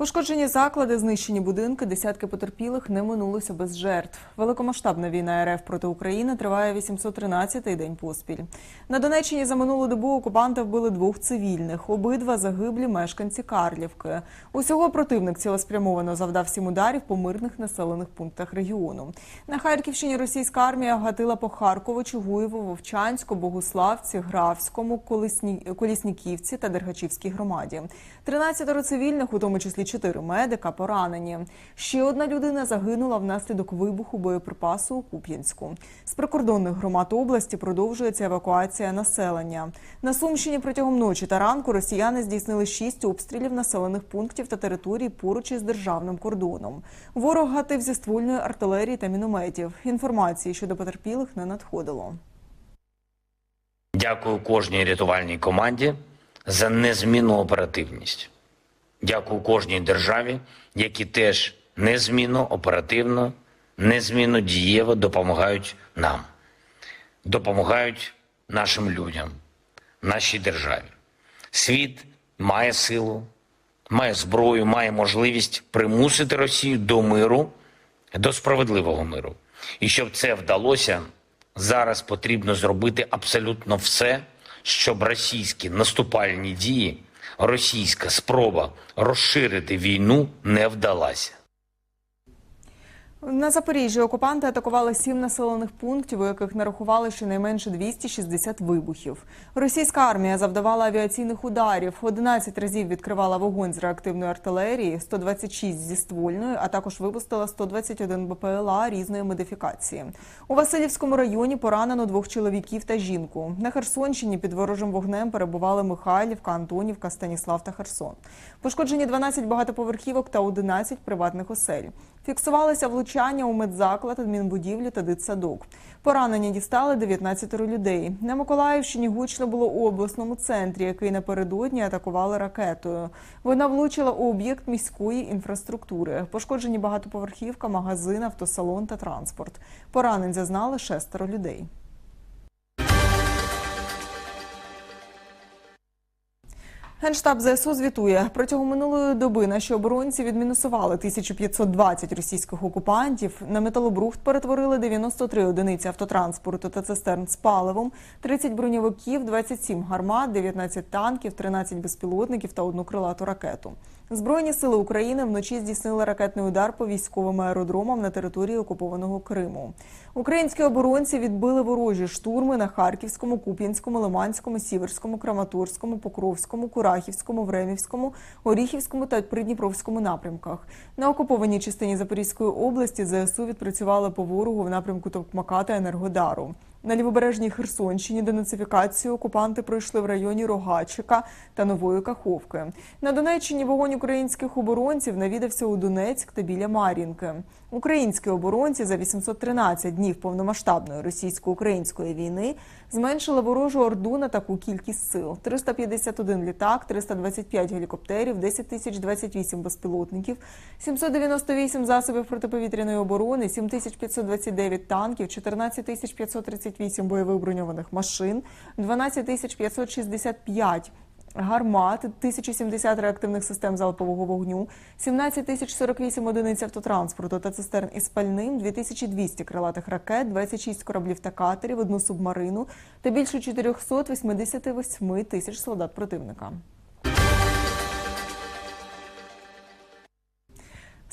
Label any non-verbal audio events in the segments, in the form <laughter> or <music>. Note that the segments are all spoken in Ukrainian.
Пошкоджені заклади, знищені будинки, десятки потерпілих не минулося без жертв. Великомасштабна війна РФ проти України триває 813-й день поспіль. На Донеччині за минулу добу окупанти вбили двох цивільних. Обидва загиблі мешканці Карлівки. Усього противник цілеспрямовано завдав сім ударів по мирних населених пунктах регіону. На Харківщині російська армія гатила по Харкову, Чугуєву, Вовчанську, Богуславці, Графському, Колесні... Колісніківці та Дергачівській громаді. 13 цивільних, у тому числі 4 медика, поранені. Ще одна людина загинула внаслідок вибуху боєприпасу у Куп'янську. З прикордонних громад області продовжується евакуація населення. На Сумщині протягом ночі та ранку росіяни здійснили 6 обстрілів населених пунктів та територій поруч із державним кордоном. Ворог гатив зі ствольної артилерії та мінометів. Інформації щодо потерпілих не надходило. Дякую кожній рятувальній команді за незмінну оперативність. Дякую кожній державі, які теж незмінно оперативно, незмінно дієво допомагають нам, допомагають нашим людям, нашій державі. Світ має силу, має зброю, має можливість примусити Росію до миру, до справедливого миру. І щоб це вдалося, зараз потрібно зробити абсолютно все, щоб російські наступальні дії, російська спроба розширити війну не вдалася. На Запоріжжі окупанти атакували сім населених пунктів, у яких нарахували щонайменше 260 вибухів. Російська армія завдавала авіаційних ударів, 11 разів відкривала вогонь з реактивної артилерії, 126 зі ствольної, а також випустила 121 БПЛА різної модифікації. У Васильівському районі поранено двох чоловіків та жінку. На Херсонщині під ворожим вогнем перебували Михайлівка, Антонівка, Станіслав та Херсон. Пошкоджені 12 багатоповерхівок та 11 приватних осель. Фіксувалися влучання у медзаклад, адмінбудівлі та дитсадок. Поранення дістали 19 людей. На Миколаївщині гучно було у обласному центрі, який напередодні атакували ракетою. Вона влучила у об'єкт міської інфраструктури. Пошкоджені багатоповерхівка, магазин, автосалон та транспорт. Поранень зазнали шестеро людей. Генштаб ЗСУ звітує протягом минулої доби наші оборонці відмінусували 1520 російських окупантів. На металобрухт перетворили 93 одиниці автотранспорту та цистерн з паливом, 30 броньовиків, 27 гармат, 19 танків, 13 безпілотників та одну крилату ракету. Збройні сили України вночі здійснили ракетний удар по військовим аеродромам на території окупованого Криму. Українські оборонці відбили ворожі штурми на Харківському, Куп'янському, Лиманському, Сіверському, Краматорському, Покровському, Курахівському, Времівському, Оріхівському та Придніпровському напрямках. На окупованій частині Запорізької області ЗСУ відпрацювали по ворогу в напрямку Токмака та Енергодару. На лівобережній Херсонщині денацифікацію окупанти пройшли в районі Рогачика та Нової Каховки. На Донеччині вогонь українських оборонців навідався у Донецьк та біля Мар'їнки. Українські оборонці за 813 днів повномасштабної російсько-української війни зменшили ворожу орду на таку кількість сил: 351 літак, 325 гелікоптерів, 10 тисяч 28 безпілотників, 798 засобів протиповітряної оборони, 7529 танків, 14 тисяч 538 бойових броньованих машин, 12 тисяч 565 гармат, 1070 реактивних систем залпового вогню, 17 тисяч 48 одиниць автотранспорту та цистерн із пальним, 2200 крилатих ракет, 26 кораблів та катерів, одну субмарину та більше 488 тисяч солдат противника.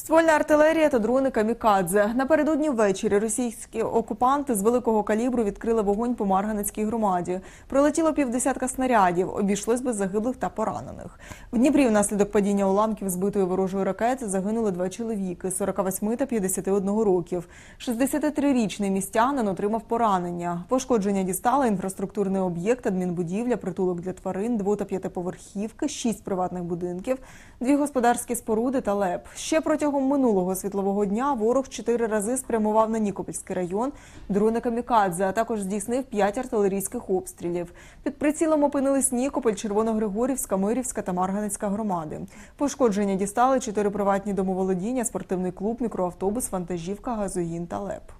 Ствольна артилерія та дрони камікадзе. Напередодні ввечері російські окупанти з великого калібру відкрили вогонь по Марганецькій громаді. Прилетіло півдесятка снарядів, обійшлось без загиблих та поранених. В Дніпрі внаслідок падіння уламків збитої ворожої ракети загинули два чоловіки 48 та 51 років. 63-річний містянин отримав поранення. Пошкодження дістали інфраструктурний об'єкт, адмінбудівля, притулок для тварин, дво- та п'ятиповерхівки, шість приватних будинків, дві господарські споруди та ЛЕП. Ще протягом Протягом минулого світлового дня ворог чотири рази спрямував на Нікопольський район дрони камікадзе, а також здійснив п'ять артилерійських обстрілів. Під прицілом опинились Нікополь, Червоногригорівська, Мирівська та Марганецька громади. Пошкодження дістали чотири приватні домоволодіння, спортивний клуб, мікроавтобус, вантажівка, газогін та леп.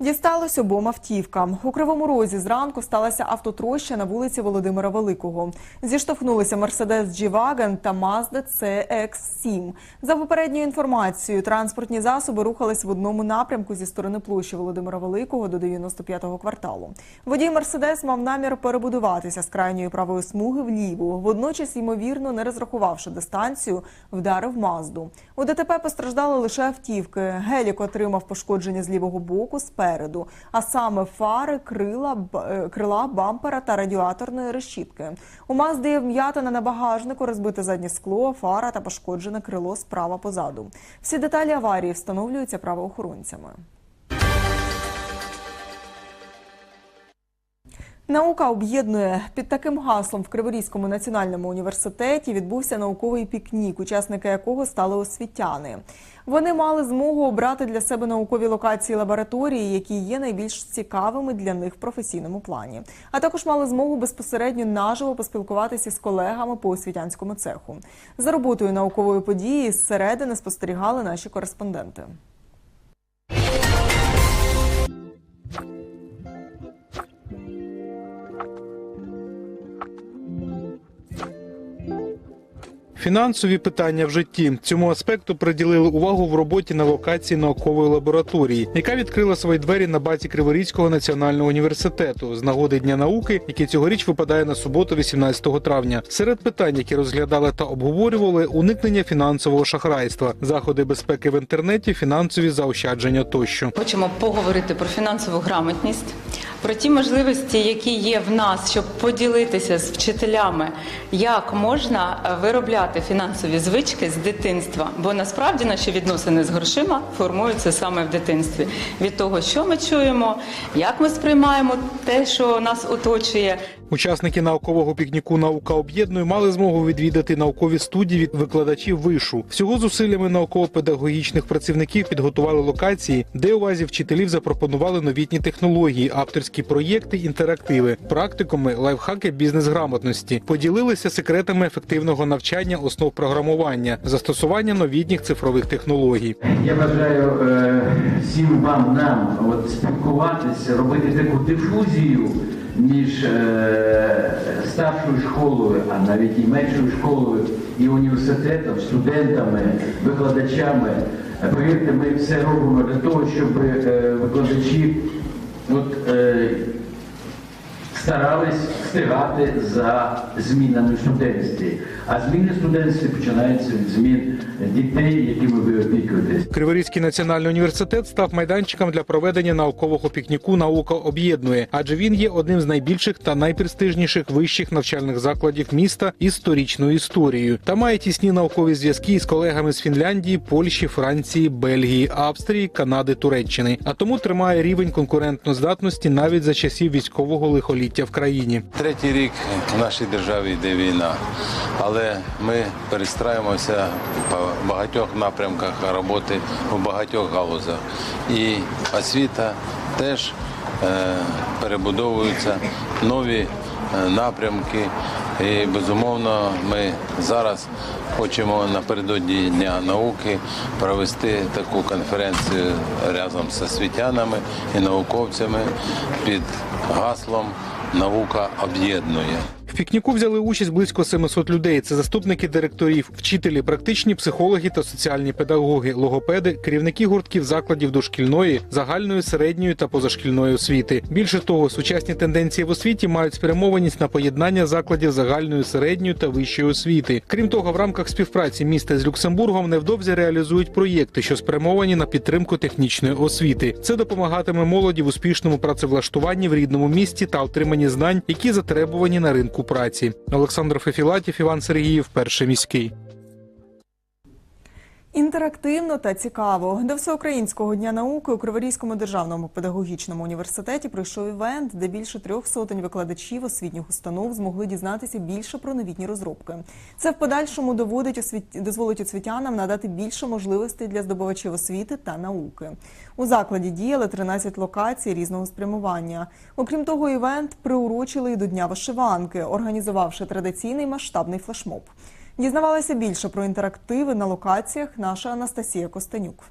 Дісталось обом автівкам. У Кривому Розі зранку сталася автотроща на вулиці Володимира Великого. Зіштовхнулися Мерседес G-Wagon та Mazda CX-7. За попередньою інформацією, транспортні засоби рухались в одному напрямку зі сторони площі Володимира Великого до 95-го кварталу. Водій Мерседес мав намір перебудуватися з крайньої правої смуги вліво. Водночас, ймовірно, не розрахувавши дистанцію, вдарив Мазду. У ДТП постраждали лише автівки. Гелік отримав пошкодження з лівого боку спереду, а саме фари, крила, е, крила, бампера та радіаторної решітки. У Мазди є вм'ятина на багажнику, розбите заднє скло, фара та пошкоджене крило справа позаду. Всі деталі аварії встановлюються правоохоронцями. Наука об'єднує під таким гаслом в Криворізькому національному університеті відбувся науковий пікнік, учасники якого стали освітяни. Вони мали змогу обрати для себе наукові локації лабораторії, які є найбільш цікавими для них в професійному плані. А також мали змогу безпосередньо наживо поспілкуватися з колегами по освітянському цеху. За роботою наукової події зсередини спостерігали наші кореспонденти. Фінансові питання в житті цьому аспекту приділили увагу в роботі на локації наукової лабораторії, яка відкрила свої двері на базі Криворізького національного університету з нагоди Дня науки, який цьогоріч випадає на суботу, 18 травня. Серед питань, які розглядали та обговорювали, уникнення фінансового шахрайства, заходи безпеки в інтернеті, фінансові заощадження тощо. Хочемо поговорити про фінансову грамотність, про ті можливості, які є в нас, щоб поділитися з вчителями, як можна виробляти фінансові звички з дитинства. Бо насправді наші відносини з грошима формуються саме в дитинстві. Від того, що ми чуємо, як ми сприймаємо те, що нас оточує. Учасники наукового пікніку Наука об'єднує мали змогу відвідати наукові студії від викладачів вишу. Всього зусиллями науково-педагогічних працівників підготували локації, де увазі вчителів запропонували новітні технології, авторські проєкти, інтерактиви, практикуми, лайфхаки бізнес-грамотності, поділилися секретами ефективного навчання основ програмування, застосування новітніх цифрових технологій. Я бажаю е, всім вам нам от, спілкуватися, робити таку дифузію між е, старшою школою, а навіть і меншою школою, і університетом, студентами, викладачами. Повірте, ми все робимо для того, щоб е, викладачі от, е, старались встигати за змінами в. А зміни в студентстві починаються від змін дітей, якими ви опікуєтесь. Криворізький національний університет став майданчиком для проведення наукового пікніку Наука об'єднує, адже він є одним з найбільших та найпрестижніших вищих навчальних закладів міста із сторічною історією та має тісні наукові зв'язки із колегами з Фінляндії, Польщі, Франції, Бельгії, Австрії, Канади, Туреччини. А тому тримає рівень конкурентноздатності навіть за часів військового лихоліття в країні. Третій рік в нашій державі йде війна, але ми перестраюємося по багатьох напрямках роботи у багатьох галузях. І освіта теж е, перебудовуються нові е, напрямки. І безумовно, ми зараз хочемо напередодні Дня науки провести таку конференцію разом з освітянами і науковцями під гаслом Наука об'єднує. В пікніку взяли участь близько 700 людей. Це заступники директорів, вчителі, практичні психологи та соціальні педагоги, логопеди, керівники гуртків закладів дошкільної, загальної, середньої та позашкільної освіти. Більше того, сучасні тенденції в освіті мають спрямованість на поєднання закладів загальної, середньої та вищої освіти. Крім того, в рамках співпраці міста з Люксембургом невдовзі реалізують проєкти, що спрямовані на підтримку технічної освіти. Це допомагатиме молоді в успішному працевлаштуванні в рідному місті та отриманні знань, які затребувані на ринку праці. Олександр Фефілатів, Іван Сергіїв, перший міський. Інтерактивно та цікаво. До всеукраїнського дня науки у Криворізькому державному педагогічному університеті пройшов івент, де більше трьох сотень викладачів освітніх установ змогли дізнатися більше про новітні розробки. Це в подальшому доводить освіт... дозволить освітянам надати більше можливостей для здобувачів освіти та науки. У закладі діяли 13 локацій різного спрямування. Окрім того, івент приурочили й до Дня вишиванки, організувавши традиційний масштабний флешмоб. Дізнавалася більше про інтерактиви на локаціях наша Анастасія Костенюк.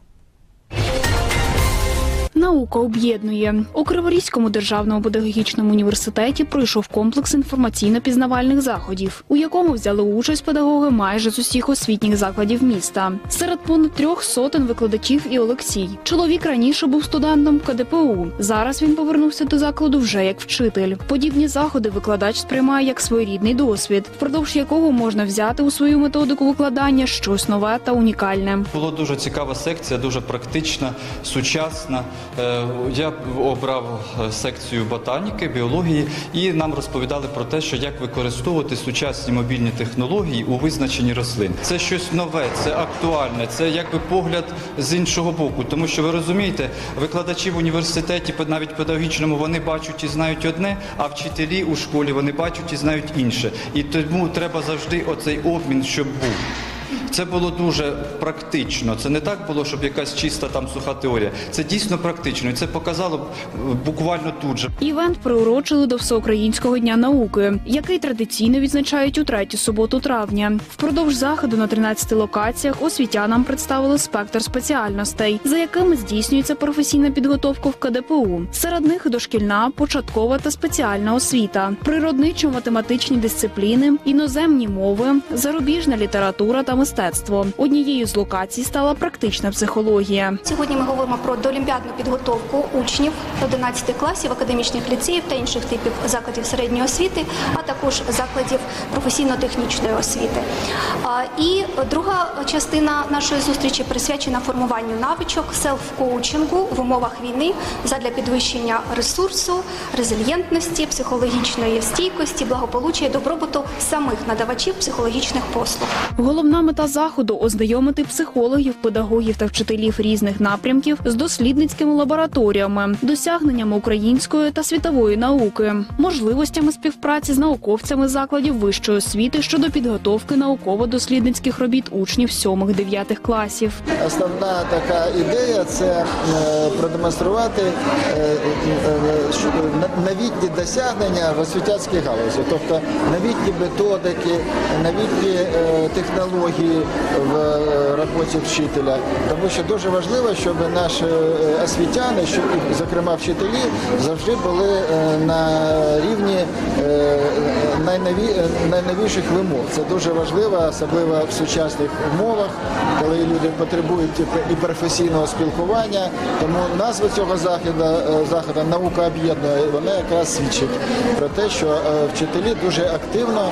Наука об'єднує у Криворізькому державному педагогічному університеті пройшов комплекс інформаційно-пізнавальних заходів, у якому взяли участь педагоги майже з усіх освітніх закладів міста. Серед понад трьох сотень викладачів і Олексій. Чоловік раніше був студентом КДПУ. Зараз він повернувся до закладу вже як вчитель. Подібні заходи викладач сприймає як своєрідний досвід, впродовж якого можна взяти у свою методику викладання щось нове та унікальне. Була дуже цікава секція, дуже практична, сучасна. Е, Я обрав е, секцію ботаніки, біології, і нам розповідали про те, що як використовувати сучасні мобільні технології у визначенні рослин. Це щось нове, це актуальне, це якби погляд з іншого боку. Тому що ви розумієте, викладачі в університеті, навіть педагогічному, вони бачать і знають одне, а вчителі у школі вони бачать і знають інше. І тому треба завжди оцей обмін, щоб був. Це було дуже практично. Це не так було, щоб якась чиста там суха теорія. Це дійсно практично. І це показало е, буквально тут же. Івент приурочили до Всеукраїнського дня науки, який традиційно відзначають у третю суботу травня. Впродовж заходу на 13 локаціях освітянам представили спектр спеціальностей, за якими здійснюється професійна підготовка в КДПУ. Серед них дошкільна, початкова та спеціальна освіта, природничо-математичні дисципліни, іноземні мови, зарубіжна література та мистецтво. Однією з локацій стала практична психологія. Сьогодні ми говоримо про доолімпіадну підготовку учнів 11 класів академічних ліцеїв та інших типів закладів середньої освіти, а також закладів професійно-технічної освіти. І друга частина нашої зустрічі присвячена формуванню навичок селф-коучингу в умовах війни задля підвищення ресурсу, резильєнтності, психологічної стійкості, благополуччя і добробуту самих надавачів психологічних послуг. Головна мета заходу ознайомити психологів, педагогів та вчителів різних напрямків з дослідницькими лабораторіями, досягненнями української та світової науки, можливостями співпраці з науковцями закладів вищої освіти щодо підготовки науково-дослідницьких робіт учнів 7-9 класів. Основна така ідея це е, продемонструвати е, е, новітні досягнення в освітянській галузі, тобто новітні методики, новітні технології в е, роботі вчителя. Тому що дуже важливо, щоб наші е, освітяни, що і, зокрема вчителі, завжди були е, на рівні найнові, е, найновіших вимог. Це дуже важливо, особливо в сучасних умовах, коли люди потребують і- професійного спілкування. Тому назва цього заходу, е, заходу наука об'єднує, вона якраз свідчить про те, що е, вчителі дуже активно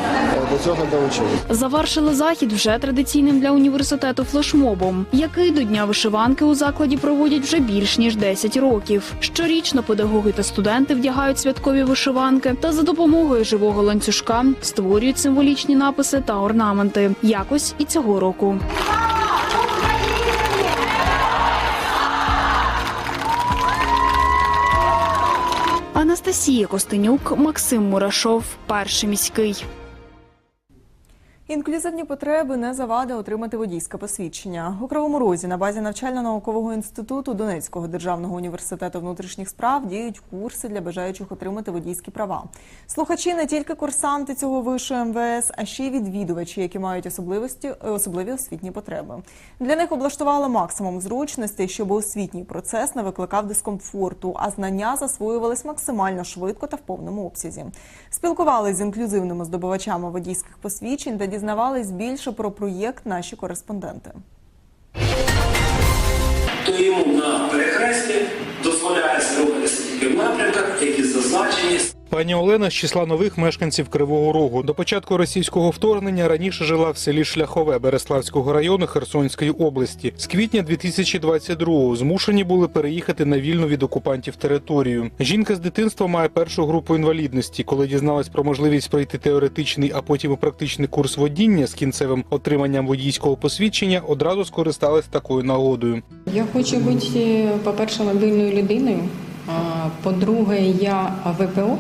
до цього долучились. Завершили захід вже традиційним для університету флешмобом, який до дня вишиванки у закладі проводять вже більш ніж 10 років. Щорічно педагоги та студенти вдягають святкові вишиванки та за допомогою живого ланцюжка створюють символічні написи та орнаменти. Якось і цього року. Анастасія Костенюк, Максим Мурашов, перший міський. Інклюзивні потреби не завада отримати водійське посвідчення. У Кривому Розі на базі навчально-наукового інституту Донецького державного університету внутрішніх справ діють курси для бажаючих отримати водійські права. Слухачі не тільки курсанти цього вишу МВС, а ще й відвідувачі, які мають особливості особливі освітні потреби. Для них облаштували максимум зручностей, щоб освітній процес не викликав дискомфорту, а знання засвоювались максимально швидко та в повному обсязі. Спілкувались з інклюзивними здобувачами водійських посвідчень та дізнавались більше про проєкт наші кореспонденти. то йому на перехресті дозволяє рухатися тільки напрямках, які зазначені. Пані Олена з числа нових мешканців Кривого Рогу. До початку російського вторгнення раніше жила в селі Шляхове Береславського району Херсонської області. З квітня 2022-го змушені були переїхати на вільну від окупантів територію. Жінка з дитинства має першу групу інвалідності. Коли дізналась про можливість пройти теоретичний, а потім і практичний курс водіння з кінцевим отриманням водійського посвідчення, одразу скористалась такою нагодою. Я хочу бути, по-перше, мобільною людиною. По-друге, я ВПО.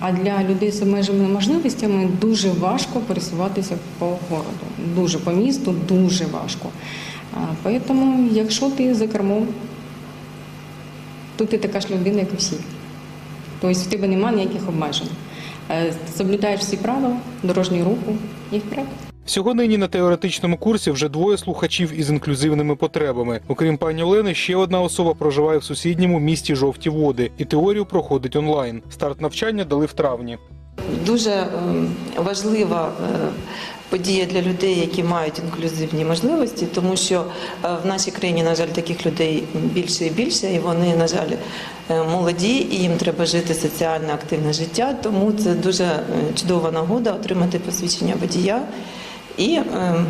А для людей з обмеженими можливостями дуже важко пересуватися по городу. Дуже по місту, дуже важко. Тому, якщо ти за кермом, то ти така ж людина, як і всі. Тобто в тебе немає ніяких обмежень. Е, Соблюдаєш всі правила дорожнього руху і вперед. Всього нині на теоретичному курсі вже двоє слухачів із інклюзивними потребами. Окрім пані Олени, ще одна особа проживає в сусідньому місті Жовті Води і теорію проходить онлайн. Старт навчання дали в травні. Дуже ем, важлива е, подія для людей, які мають інклюзивні можливості, тому що е, в нашій країні, на жаль, таких людей більше і більше, і вони, на жаль, е, молоді, і їм треба жити соціально активне життя. Тому це дуже чудова нагода отримати посвідчення водія і ем,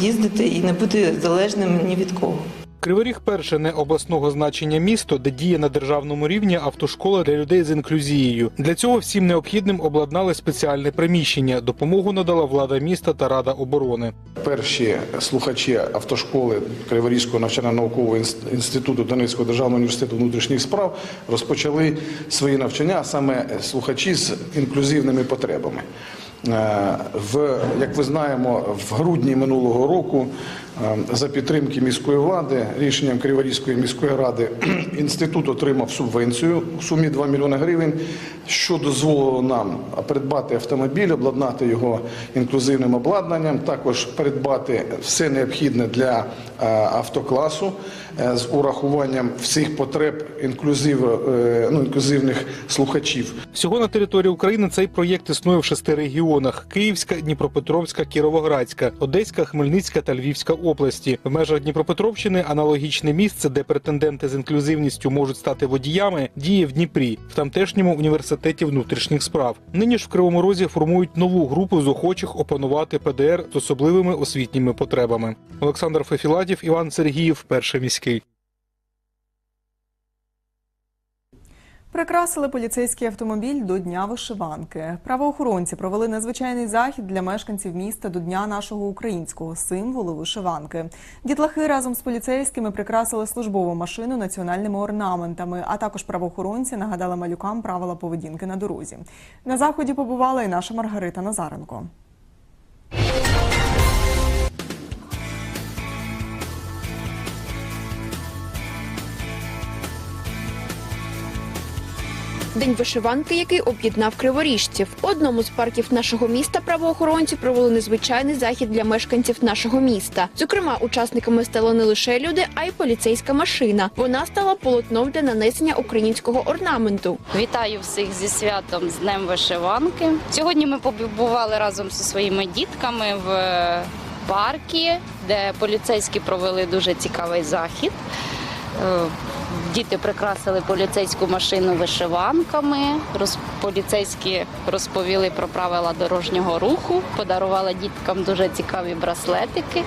їздити і не бути залежним ні від кого. Кривий Ріг перше не обласного значення місто, де діє на державному рівні автошкола для людей з інклюзією. Для цього всім необхідним обладнали спеціальне приміщення. Допомогу надала влада міста та рада оборони. Перші слухачі автошколи Криворізького навчально-наукового інс- інституту Донецького державного університету внутрішніх справ розпочали свої навчання саме слухачі з інклюзивними потребами. Е, В як ви знаємо, в грудні минулого року е, за підтримки міської влади рішенням Криворізької міської ради <clears throat> інститут отримав субвенцію у сумі 2 мільйони гривень, що дозволило нам придбати автомобіль, обладнати його інклюзивним обладнанням, також придбати все необхідне для е, автокласу з урахуванням всіх потреб інклюзив, е, ну, інклюзивних слухачів. Всього на території України цей проєкт існує в шести регіонах: Київська, Дніпропетровська, Кіровоградська, Одеська, Хмельницька та Львівська області. В межах Дніпропетровщини аналогічне місце, де претенденти з інклюзивністю можуть стати водіями, діє в Дніпрі, в тамтешньому університеті внутрішніх справ. Нині ж в Кривому Розі формують нову групу з охочих опанувати ПДР з особливими освітніми потребами. Олександр Фефіладів, Іван Сергіїв, перше перший міський. Прикрасили поліцейський автомобіль до Дня вишиванки. Правоохоронці провели надзвичайний захід для мешканців міста до Дня нашого українського символу вишиванки. Дітлахи разом з поліцейськими прикрасили службову машину національними орнаментами, а також правоохоронці нагадали малюкам правила поведінки на дорозі. На заході побувала і наша Маргарита Назаренко. День вишиванки, який об'єднав криворіжців. У одному з парків нашого міста правоохоронці провели незвичайний захід для мешканців нашого міста. Зокрема, учасниками стали не лише люди, а й поліцейська машина. Вона стала полотном для нанесення українського орнаменту. Вітаю всіх зі святом з Днем вишиванки. Сьогодні ми побували разом зі своїми дітками в паркі, де поліцейські провели дуже цікавий захід. Діти прикрасили поліцейську машину вишиванками. Роз... Поліцейські розповіли про правила дорожнього руху, подарували діткам дуже цікаві браслетики.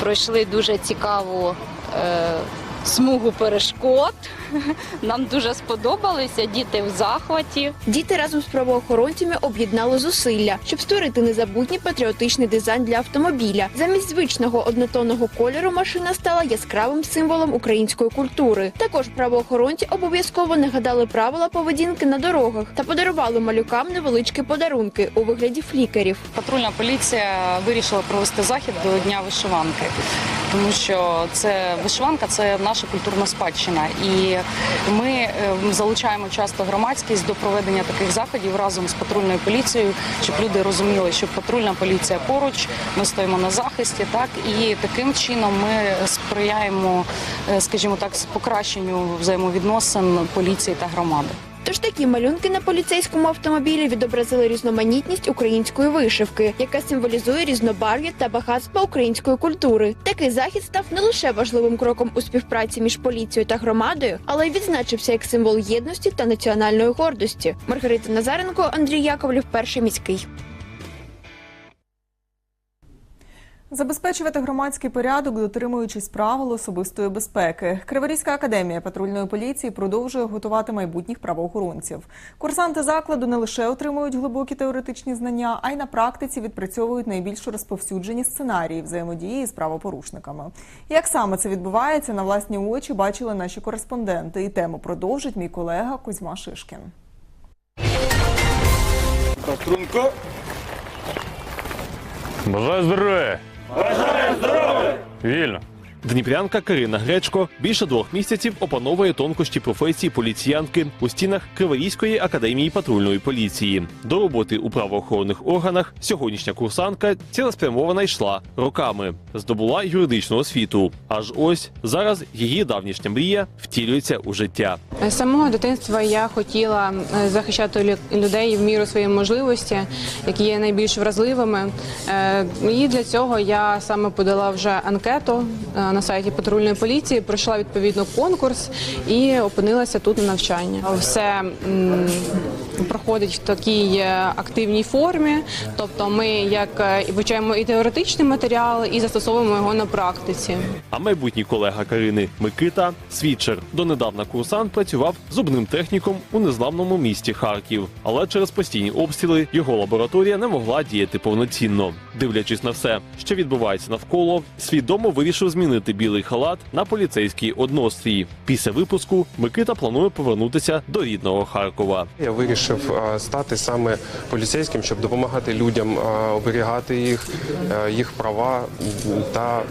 Пройшли дуже цікаву е... смугу перешкод. <laughs> Нам дуже сподобалися, діти в захваті. Діти разом з правоохоронцями об'єднали зусилля, щоб створити незабутній патріотичний дизайн для автомобіля. Замість звичного однотонного кольору машина стала яскравим символом української культури. Також правоохоронці обов'язково нагадали правила поведінки на дорогах та подарували малюкам невеличкі подарунки у вигляді флікерів. Патрульна поліція вирішила провести захід до Дня вишиванки, тому що це вишиванка це наша культурна спадщина. І ми е, залучаємо часто громадськість до проведення таких заходів разом з патрульною поліцією, щоб люди розуміли, що патрульна поліція поруч, ми стоїмо на захисті, так і таким чином ми сприяємо, е, скажімо так, покращенню взаємовідносин поліції та громади. Тож такі малюнки на поліцейському автомобілі відобразили різноманітність української вишивки, яка символізує різнобарв'я та багатство української культури. Такий захід став не лише важливим кроком у співпраці між поліцією та громадою, але й відзначився як символ єдності та національної гордості. Маргарита Назаренко, Андрій Яковлів, перший міський. Забезпечувати громадський порядок, дотримуючись правил особистої безпеки. Криворізька академія патрульної поліції продовжує готувати майбутніх правоохоронців. Курсанти закладу не лише отримують глибокі теоретичні знання, а й на практиці відпрацьовують найбільш розповсюджені сценарії взаємодії з правопорушниками. Як саме це відбувається, на власні очі бачили наші кореспонденти. І тему продовжить мій колега Кузьма Шишкін. Струнко. Бажаю здоров'я! Бажаю здоров'я! Вільно. Дніпрянка Карина Гречко більше двох місяців опановує тонкощі професії поліціянки у стінах Криворізької академії патрульної поліції. До роботи у правоохоронних органах сьогоднішня курсантка цілеспрямована йшла роками, здобула юридичну освіту. Аж ось зараз її давнішня мрія втілюється у життя. З самого дитинства я хотіла захищати людей в міру своєї можливості, які є найбільш вразливими. Е, І для цього я саме подала вже анкету е, на сайті патрульної поліції, пройшла відповідно конкурс і опинилася тут на навчання. Все проходить в такій е, активній формі, тобто ми як е, вивчаємо і теоретичний матеріал, і застосовуємо його на практиці. А майбутній колега Карини Микита Свідчер. Донедавна курсант працював зубним техніком у незламному місті Харків, але через постійні обстріли його лабораторія не могла діяти повноцінно. Дивлячись на все, що відбувається навколо, свідомо вирішив змінити білий халат на поліцейський однострій. Після випуску Микита планує повернутися до рідного Харкова. Я вирішив а, стати саме поліцейським, щоб допомагати людям оберігати їх, їх права та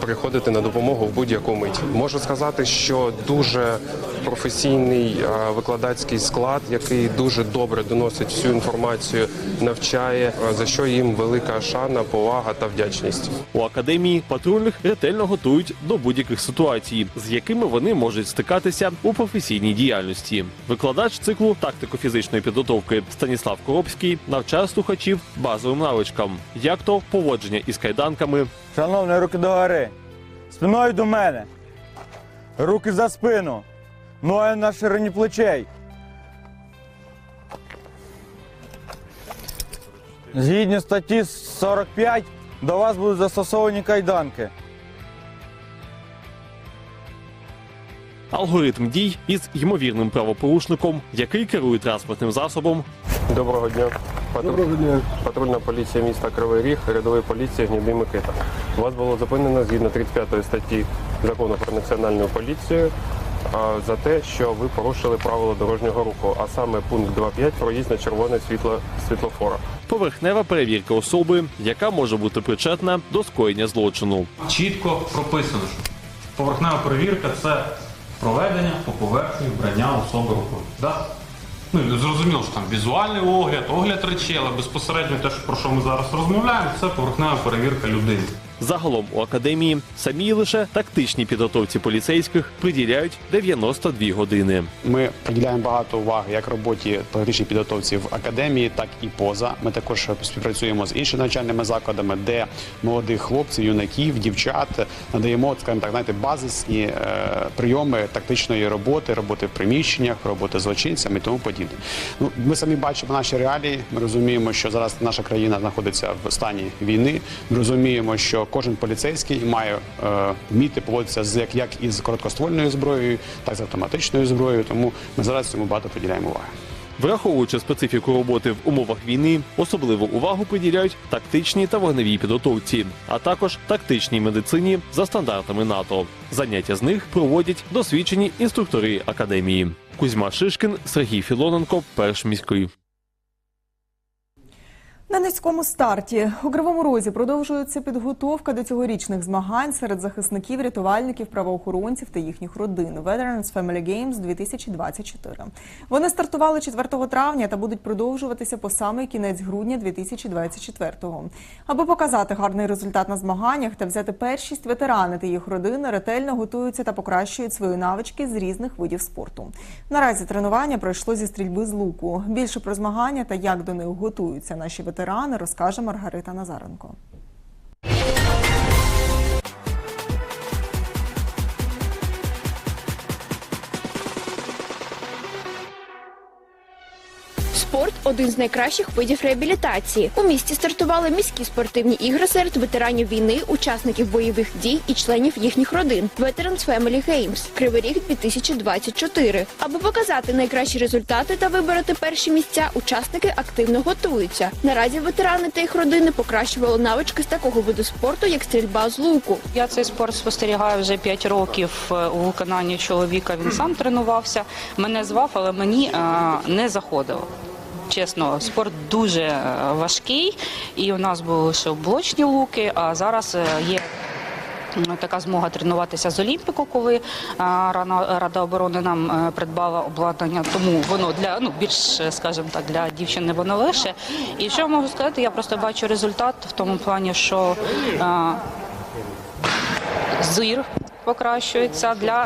приходити на допомогу в будь-яку мить. Можу сказати, що дуже професійний викладацький склад, який дуже добре доносить всю інформацію, навчає, за що їм велика шана, повага та вдячність. У академії патрульних ретельно готують до будь-яких ситуацій, з якими вони можуть стикатися у професійній діяльності. Викладач циклу тактико-фізичної підготовки Станіслав Коробський навчає слухачів базовим навичкам, як то поводження із кайданками, Шановні, руки догори. Спиною до мене. Руки за спину. Ноги на ширині плечей. Згідно статті 45 до вас будуть застосовані кайданки. Алгоритм дій із ймовірним правопорушником, який керує транспортним засобом, Доброго дня. Доброго дня. Патрульна поліція міста Кривий Ріг, рядової поліції Гнідий Микита. Вас було зупинено згідно 35 статті закону про національну поліцію за те, що ви порушили правила дорожнього руху, а саме пункт 2.5 проїзд на червоне світло світлофора. поверхнева перевірка особи, яка може бути причетна до скоєння злочину. чітко прописано, що поверхнева перевірка це проведення по поверхні вбрання особи рукою. Да? Ну, зрозуміло, що там візуальний огляд, огляд речей, але безпосередньо те, про що ми зараз розмовляємо, це поверхнева перевірка людини. Загалом у академії самій лише тактичній підготовці поліцейських приділяють 92 години. Ми приділяємо багато уваги як роботі практичній підготовці в академії, так і поза. Ми також співпрацюємо з іншими навчальними закладами, де молодих хлопців, юнаків, дівчат надаємо, скажімо так, знаєте, базисні е, прийоми тактичної роботи, роботи в приміщеннях, роботи з злочинцями і тому подібне. Ну, ми самі бачимо наші реалії. Ми розуміємо, що зараз наша країна знаходиться в стані війни. Ми розуміємо, що кожен поліцейський має е, вміти поводитися з як, як із короткоствольною зброєю, так і з автоматичною зброєю. Тому ми зараз цьому багато приділяємо уваги. Враховуючи специфіку роботи в умовах війни, особливу увагу приділяють тактичній та вогневій підготовці, а також тактичній медицині за стандартами НАТО. Заняття з них проводять досвідчені інструктори академії. Кузьма Шишкін, Сергій Філоненко, перш міський. На низькому старті у Кривому Розі продовжується підготовка до цьогорічних змагань серед захисників, рятувальників, правоохоронців та їхніх родин Veterans Family Games 2024. Вони стартували 4 травня та будуть продовжуватися по самий кінець грудня 2024-го. Аби показати гарний результат на змаганнях та взяти першість, ветерани та їх родини ретельно готуються та покращують свої навички з різних видів спорту. Наразі тренування пройшло зі стрільби з луку. Більше про змагання та як до них готуються наші ветерани, розкаже Маргарита Назаренко. Один з найкращих видів реабілітації. У місті стартували міські спортивні ігри серед ветеранів війни, учасників бойових дій і членів їхніх родин. Veterans Family Games Кривий Ріг 2024. Аби показати найкращі результати та вибороти перші місця, учасники активно готуються. Наразі ветерани та їх родини покращували навички з такого виду спорту, як стрільба з луку. Я цей спорт спостерігаю вже 5 років е, у виконанні чоловіка. Він сам тренувався. Мене звав, але мені е, не заходило. Чесно, спорт дуже е, важкий, і у нас були лише блочні луки. А зараз е, є така змога тренуватися з Олімпіку, коли е, Рада оборони нам придбала обладнання. Тому воно для ну більш, скажімо так, для дівчини воно легше. І що можу сказати? Я просто бачу результат в тому плані, що зир покращується, для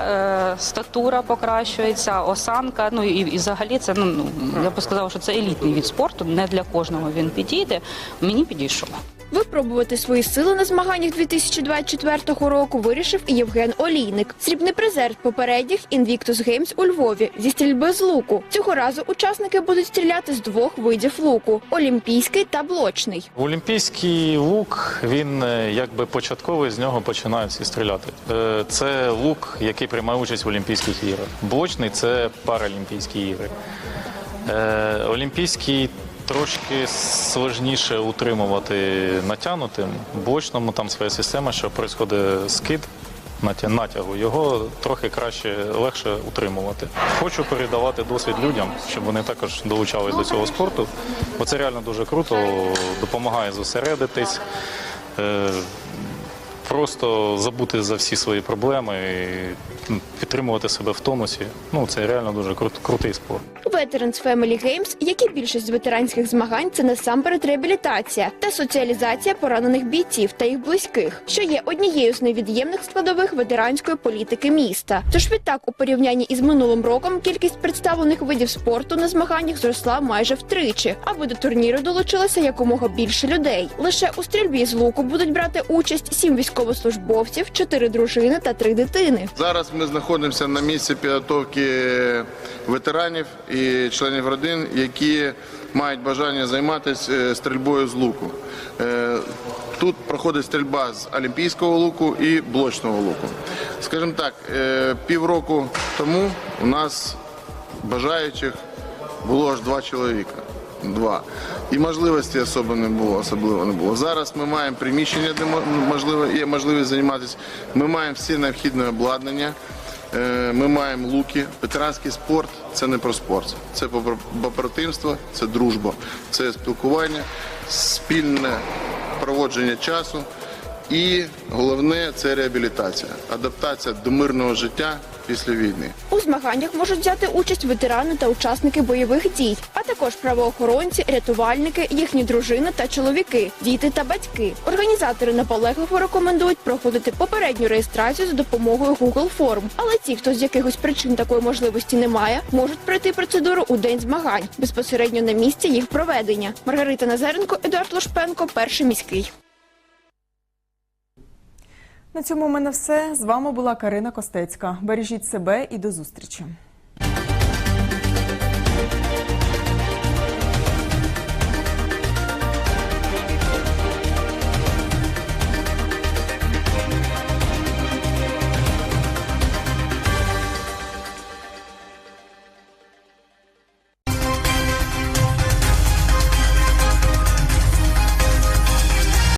е, статура покращується, осанка. Ну і, і взагалі це ну, ну я б сказала, що це елітний від спорту. Не для кожного він підійде. Мені підійшов. Випробувати свої сили на змаганнях 2024 року вирішив і Євген Олійник, срібний призер попередніх Invictus Games у Львові зі стрільби з луку. Цього разу учасники будуть стріляти з двох видів луку: олімпійський та блочний. Олімпійський лук, він е, якби початковий, з нього починають стріляти. Е, Це лук, який приймає участь в Олімпійських іграх. Блочний це паралімпійські ігри. Е, Олімпійський трошки сложніше утримувати натягнутим. Бочному там своя система, що відбувається скид натягу, його трохи краще, легше утримувати. Хочу передавати досвід людям, щоб вони також долучались до цього спорту, бо це реально дуже круто, допомагає зосередитись. Просто забути за всі свої проблеми і підтримувати себе в тонусі. Ну це реально дуже крут- крутий спорт. Veterans Family Games, як і більшість ветеранських змагань, це насамперед реабілітація та соціалізація поранених бійців та їх близьких, що є однією з невід'ємних складових ветеранської політики міста. Тож відтак, у порівнянні із минулим роком, кількість представлених видів спорту на змаганнях зросла майже втричі, аби до турніру долучилося якомога більше людей. Лише у стрільбі з луку будуть брати участь сім військовослужбовців, чотири дружини та три дитини. Зараз ми знаходимося на місці підготовки ветеранів і членів родин, які мають бажання займатися е, стрільбою з луку. Е, Тут проходить стрільба з олімпійського луку і блочного луку. Скажімо так, е, півроку тому у нас бажаючих було аж два чоловіка. Два. І можливості особо не було, особливо не було. Зараз ми маємо приміщення, де мо- можливо, є можливість займатися. Ми маємо всі необхідне обладнання. Е, Ми маємо луки. Ветеранський спорт це не про спорт. Це побр- побратимство, це дружба, це спілкування, спільне проводження часу. І головне це реабілітація, адаптація до мирного життя після війни. У змаганнях можуть взяти участь ветерани та учасники бойових дій, а також правоохоронці, рятувальники, їхні дружини та чоловіки, діти та батьки. Організатори наполегливо рекомендують проходити попередню реєстрацію за допомогою Google Форм. Але ті, хто з якихось причин такої можливості не має, можуть пройти процедуру у день змагань безпосередньо на місці їх проведення. Маргарита Назаренко, Едуард Лошпенко, перший міський. На цьому в мене все. З вами була Карина Костецька. Бережіть себе і до зустрічі.